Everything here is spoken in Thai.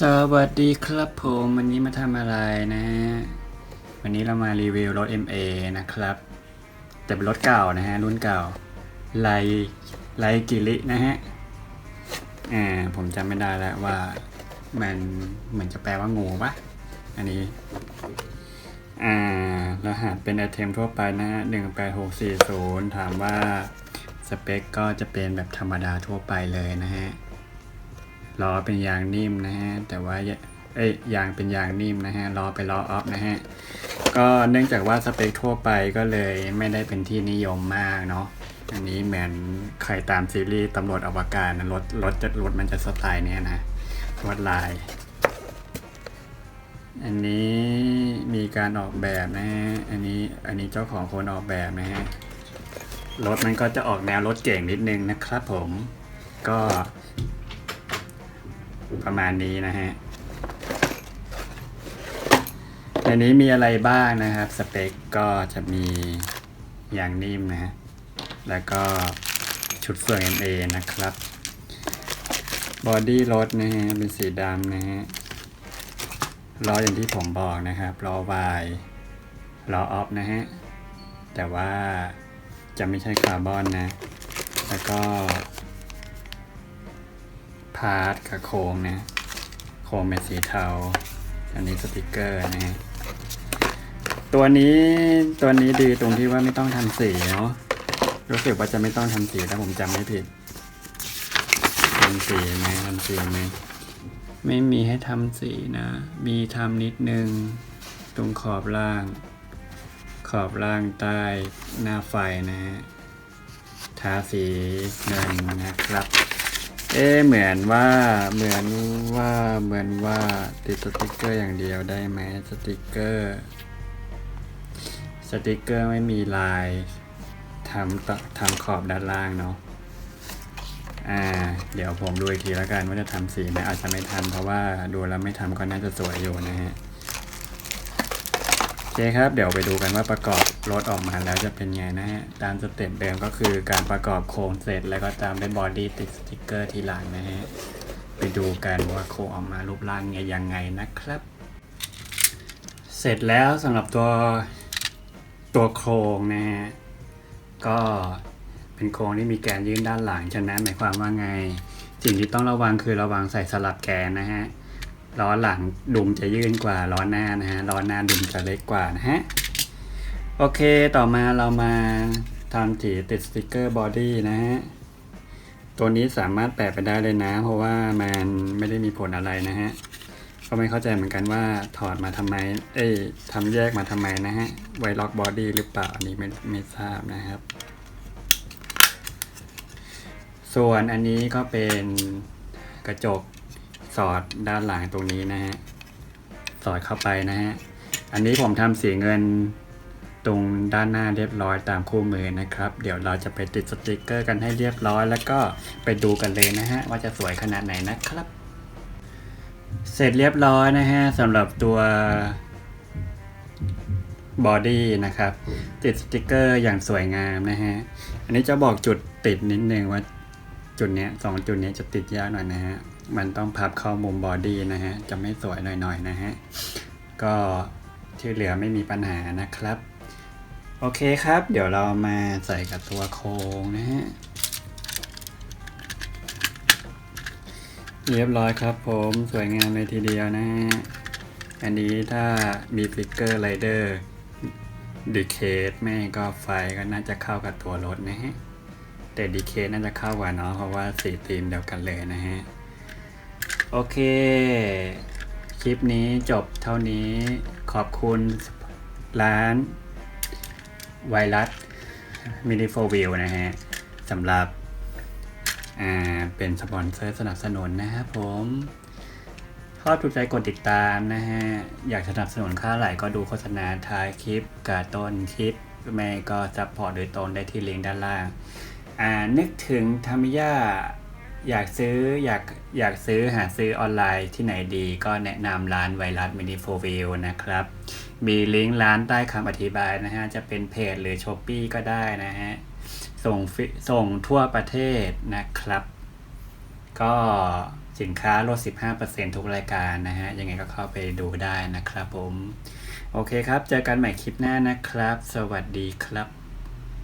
สวัสดีครับผมวันนี้มาทำอะไรนะ วันนี้เรามารีวิวรถ MA นะครับ แต่เป็นรถเก่านะฮะ รุ่นเก่าไลไลกิรินะฮะอ่าผมจำไม่ได้แล้วว่ามันเหมือนจะแปลว่างูปะอันนี้อ่ารหัสเป็นไอเทมทั่วไปนะฮะหนึ่งแปดหกสี่ศูนย์ถามว่าสเปคก็จะเป็นแบบธรรมดาทั่วไปเลยนะฮะ ล้อเป็นยางนิ่มนะฮะแต่ว่าเอ้ยยางเป็นยางนิ่มนะฮะล้อเป็นล้อออฟนะฮะก็เนื่องจากว่าสเปคทั่วไปก็เลยไม่ได้เป็นที่นิยมมากเนาะอันนี้เหมือนใครตามซีรีส์ตำรวจอวกาศนะรถรถจะรถมันจะสไตล์เนี้ยนะลวดลาย อันนี้มีการออกแบบนะฮะอันนี้อันนี้เจ้าของคนออกแบบนะฮะรถมันก็จะออกแนวรถเก่งนิดนึงนะครับผมก็ ประมาณนี้นะฮะในนี้มีอะไรบ้างนะครับ สเปคก็จะมีอย่างนิ่มนะฮะ แล้วก็ชุดเฟือง MA นะครับ บอดี้รถนะฮะ เป็นสีดำนะฮะ ล้ออย่างที่ผมบอกนะครับ ล้อวายล้อออฟนะฮะ แต่ว่าจะไม่ใช่คาร์บอนนะ แล้วก็าร์ทกับโครงนะ โครงเป็นสีเทา อันนี้สติกเกอร์นะฮะตัวนี้ตัวนี้ดีตรงที่ว่าไม่ต้องทำสีเนาะรู้สึกว่าจะไม่ต้องทำสีถ้าผมจำไม่ผิดทำสีไหมทำสีไหมไม่มีให้ทำสีนะ มีทำนิดนึง ตรงขอบล่าง ขอบล่างใต้หน้าไฟนะฮะทาสีเงินนะครับ เอ๊เหมือนว่าเหมือนว่าเหมือนว่าติดสติกเกอร์อย่างเดียวได้ไหมสติกเกอร์ สติกเกอร์ไม่มีลายทำต่อทำขอบด้านล่างเนาะอ่า เดี๋ยวผมดูอีกทีแล้วกันว่าจะทำสีไหมอาจจะไม่ทำเพราะว่าดูแล้วไม่ทำก็น่าจะสวยอยู่นะฮะ เคครับ เดี๋ยวไปดูกันว่าประกอบรถออกมาแล้วจะเป็นไงนะฮะ ตามสเต็ปเดิมก็คือการประกอบโครงเสร็จแล้วก็ตามด้วยบอดี้ติดสติกเกอร์ทีหลังนะฮะ ไปดูกันว่าโครงออกมารูปร่างไงยังไงนะครับ เสร็จแล้วสำหรับตัวตัวโครงนะฮะ ก็เป็นโครงที่มีแกนยื่นด้านหลัง ฉะนั้นหมายความว่าไง สิ่งที่ต้องระวังคือระวังใส่สลับแกนนะฮะ ล้อหลังดุมจะยื่นกว่าล้อหน้านะฮะล้อหน้าดุมจะเล็กกว่านะฮะโอเคต่อมาเรามาทำสีติดสติกเกอร์บอดี้นะฮะตัวนี้สามารถแปะไปได้เลยนะ เพราะว่ามันไม่ได้มีผลอะไรนะฮะก็ไม่เข้าใจเหมือนกันว่าถอดมาทำไม เอ้ยทำแยกมาทำไมนะฮะไวล็อกบอดี้หรือเปล่าอันนี้ไม่ไม่ทราบนะครับ ส่วนอันนี้ก็เป็นกระจก สอดด้านหลังตรงนี้นะฮะ สอดเข้าไปนะฮะ อันนี้ผมทำสีเงินตรงด้านหน้าเรียบร้อยตามคู่มือนะครับ เดี๋ยวเราจะไปติดสติกเกอร์กันให้เรียบร้อย แล้วก็ไปดูกันเลยนะฮะ ว่าจะสวยขนาดไหนนะครับ เสร็จเรียบร้อยนะฮะสำหรับตัวบอดี้นะครับ ติดสติกเกอร์อย่างสวยงามนะฮะ อันนี้จะบอกจุดติดนิดนึงว่าจุดเนี้ยสองจุดเนี้ยจะติดยากหน่อยนะฮะ มันต้องพับเข้ามุมบอดี้นะฮะ จะไม่สวยหน่อยๆนะฮะ ก็ที่เหลือไม่มีปัญหานะครับ โอเคครับ เดี๋ยวเรามาใส่กับตัวโครงนะฮะ เรียบร้อยครับผมสวยงามเลยทีเดียวนะฮะ อันนี้ถ้ามีฟิกเกอร์ไรเดอร์ดีเคทแม่ก็ไฟก็น่าจะเข้ากับตัวรถนะฮะ แต่ดีเคทน่าจะเข้ากว่าเนาะเพราะว่าสีธีมเดียวกันเลยนะฮะ โอเค คลิปนี้จบเท่านี้ขอบคุณร้านไวรัสมินิโฟวิลนะฮะสำหรับอ่าเป็นสปอนเซอร์สนับสนุนนะครับผมชอบถูกใจกดติดตามนะฮะ อยากสนับสนุนค่าไหลก็ดูโฆษณาท้ายคลิปกาต้นคลิปแม่ก็ซัพพอร์ตโดยตรงได้ที่ลิงก์ด้านล่าง อ่านึกถึงธรรมย่า อยากซื้ออยากอยากซื้อหาซื้อออนไลน์ที่ไหนดีก็แนะนำร้านไวรัสมินิโฟวิลนะครับ มีลิงก์ร้านใต้คำอธิบายนะฮะ จะเป็นเพจหรือช้อปปีก็ได้นะฮะ ส่งส่งทั่วประเทศนะครับ ก็สินค้าลด 15%ทุกรายการนะฮะ ยังไงก็เข้าไปดูได้นะครับผม โอเคครับ เจอกันใหม่คลิปหน้านะครับ สวัสดีครับ